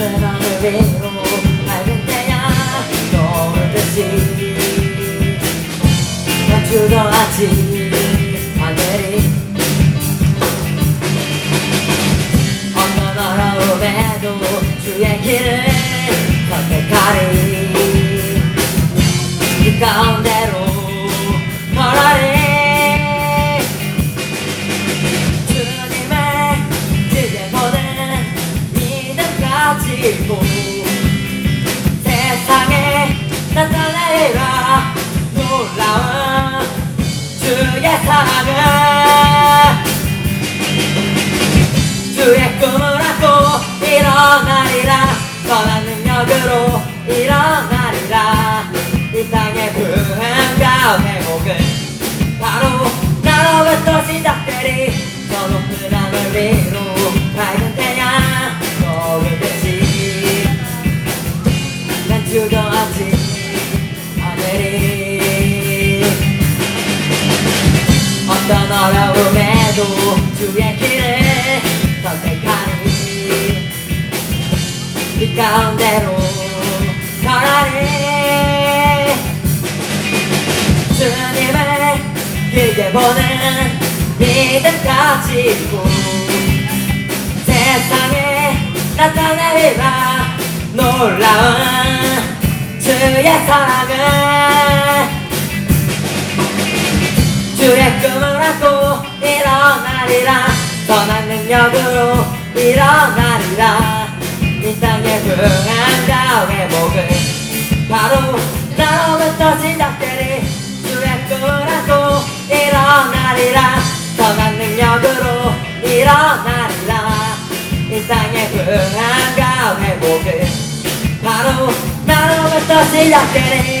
내 맘을 가지고 세상에 나타내라. 놀라운 주의 사랑을 주의 꿈을 안고 일어나리라. 선한 능력으로 일어나리라 난 주저하지. 않으리 어떤 어려움에도 주의 길을 선택하니 이 가운데로 걸어리 주님을 길게 보는 믿음 가지고 세상에 나타내리라 놀라운 주의 사랑을 주의 꿈을 안고 일어나리라. 선한 능력으로 일어나리라. 이 땅의 평안과 회복은 바로 나로부터 시작되리. 주의 꿈을 안고 일어나리라. 선한 능력으로 일어나리라. 이 땅의 평안과 회복은 y la querés.